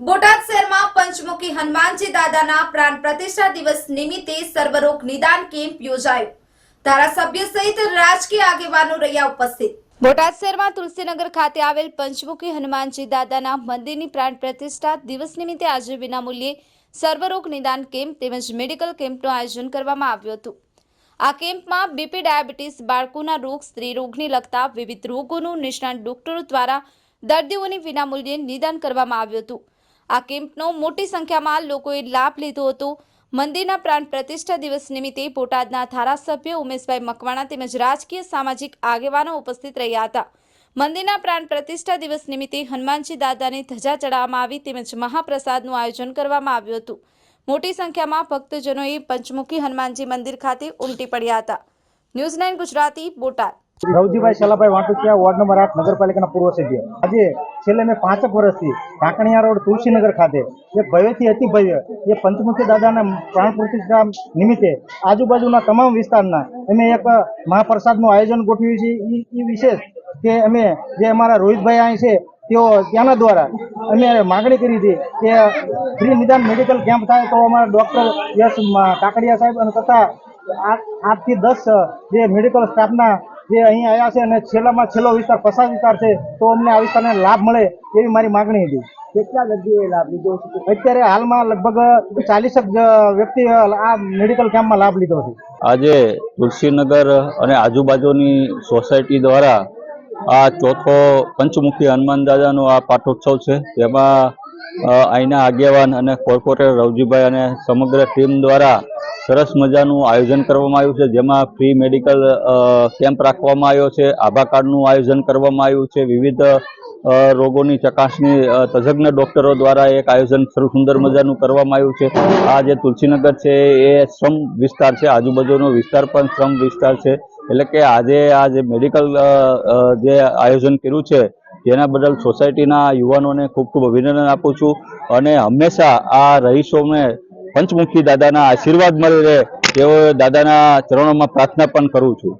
બોટાદ શહેરમાં પંચમુખી હનુમાનજી દાદાના પ્રાણ પ્રતિષ્ઠા દિવસ નિમિત્તે સર્વરોગ નિદાન કેમ્પ યોજાયો. ધારાસભ્ય સહિત રાજકીય આગેવાનો રહ્યા ઉપસ્થિત. બોટાદ શહેરમાં તુલસીનગર ખાતે આવેલ પંચમુખી હનુમાનજી દાદાના મંદિરની પ્રાણ પ્રતિષ્ઠા દિવસ નિમિત્તે આજે વિનામૂલ્યે સર્વરોગ નિદાન કેમ્પ તેમજ મેડિકલ કેમ્પનું આયોજન કરવામાં આવ્યું હતું. આ કેમ્પમાં બીપી ડાયાબિટીસ, બાળકોના રોગ, સ્ત્રી રોગને લગતા વિવિધ રોગોનું નિષ્ણાત ડોક્ટરો દ્વારા દર્દીઓને વિનામૂલ્યે નિદાન કરવામાં આવ્યું હતું. આ કેમ્પનો મોટી સંખ્યામાં લોકોએ લાભ લીધો હતો. મંદિરના પ્રાણ પ્રતિષ્ઠા દિવસ નિમિત્તે બોટાદના ધારાસભ્ય ઉમેશભાઈ મકવાણા તેમજ રાજકીય સામાજિક આગેવાનો ઉપસ્થિત રહ્યા હતા. મંદિરના પ્રાણ પ્રતિષ્ઠા દિવસ નિમિત્તે હનુમાનજી દાદાને ધજા ચડાવવામાં આવી તેમજ મહાપ્રસાદનું આયોજન કરવામાં આવ્યું હતું. મોટી સંખ્યામાં ભક્તજનોએ પંચમુખી હનુમાનજી મંદિર ખાતે ઉમટી પડ્યા હતા. News nine Gujarati, Botad. Ravjibhai Salabhai Vantukiya ward number આઠ, નગરપાલિકાના પૂર્વ સભ્ય. આજે છેલ્લે મેં પાંચેક વર્ષથી કાંકણિયા રોડ, તુલસીનગર ખાતે જે ભવ્યથી અતિ ભવ્ય જે પંચમુખી દાદાના પ્રાણ પ્રતિષ્ઠા નિમિત્તે આજુબાજુના તમામ વિસ્તારના અમે એક મહાપ્રસાદનું આયોજન ગોઠવ્યું છે. ઈ વિશેષ કે અમે જે અમારા રોહિતભાઈ અહીં છે, તેઓ ત્યાંના દ્વારા અમે માગણી કરી હતી કે ફ્રી નિદાન મેડિકલ કેમ્પ થાય તો અમારા ડૉક્ટર યશ કાકડિયા સાહેબ અને તથા આઠ આઠથી દસ જે મેડિકલ સ્ટાફના જે અહીં આવ્યા છે અને છેલ્લામાં છેલ્લો વિસ્તાર પસાર વિસ્તાર છે તો અમને આ વિસ્તારને લાભ મળે એવી મારી માગણી હતી. કેટલા દર્દીઓએ લાભ લીધો છે? અત્યારે હાલમાં લગભગ ચાલીસ વ્યક્તિ આ મેડિકલ કેમ્પમાં લાભ લીધો છે. આજે તુલસીનગર અને આજુબાજુની સોસાયટી દ્વારા આ ચોથો પંચમુખી હનુમાન દાદાનો આ પાઠોત્સવ છે. તેમાં અહીંના આગેવાન અને કોર્પોરેટર રવજીભાઈ અને સમગ્ર ટીમ દ્વારા સરસ મજાનું આયોજન કરવામાં આવ્યું છે, જેમાં ફ્રી મેડિકલ કેમ્પ રાખવામાં આવ્યો છે, આભા કાર્ડનું આયોજન કરવામાં આવ્યું છે, વિવિધ રોગોની ચકાસણી તજજ્ઞ ડોક્ટરો દ્વારા એક આયોજન સુંદર મજાનું કરવામાં આવ્યું છે. આ જે તુલસીનગર છે, એ શ્રમ વિસ્તાર છે, આજુબાજુનો વિસ્તાર પણ શ્રમ વિસ્તાર છે. એટલે કે આજે આ જે મેડિકલ જે આયોજન કર્યું છે તેના બદલ સોસાયટીના યુવાનોને ખૂબ ખૂબ અભિનંદન આપું છું. અને હંમેશા આ રહીશોને પંચમુખી દાદાના આશીર્વાદ મળી રહે તેવો દાદાના ચરણોમાં પ્રાર્થના પણ કરું છું.